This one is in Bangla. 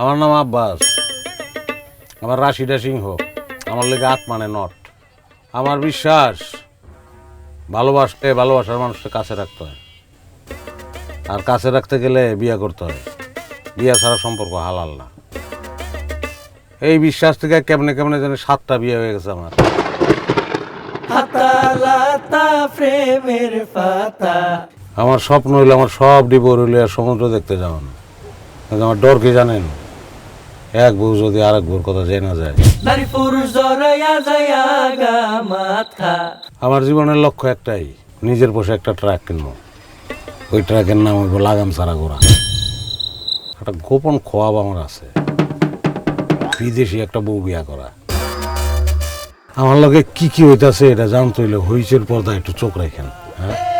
আমার নাম আব্বাস। আমার রাশিদা সিংহ আমার লেগে আট মানে নট। আমার বিশ্বাস ভালোবাসতে ভালোবাসার মানুষকে কাছে রাখতে হয়। আর কাছে রাখতে গেলে বিয়ে করতে হয়। বিয়ে ছাড়া সম্পর্ক হালাল না। এই বিশ্বাস থেকে কেমনে কেমনে যেন সাতটা বিয়ে হয়ে গেছে আমার। আমার স্বপ্ন হইলে আমার সব ডিবোর হইলে আর সমুদ্র দেখতে যাওয়ান। আমার ডর কি জানেন। এক বউ যদি আরেক বউর কথা জেনা যায়। আমার জীবনের লক্ষ্য একটাই নিজের বসে একটা ট্রাক কিনবো। ওই ট্রাকের নাম হইব লাগাম সারা গোড়া একটা গোপন খোয়াব আমার আছে। বিদেশি একটা বউ বিয়া করা। আমার লগে কি কি হইতাছে এটা জানতে হইলে হইচের পর্দা একটু চোখ রাখেন হ্যাঁ?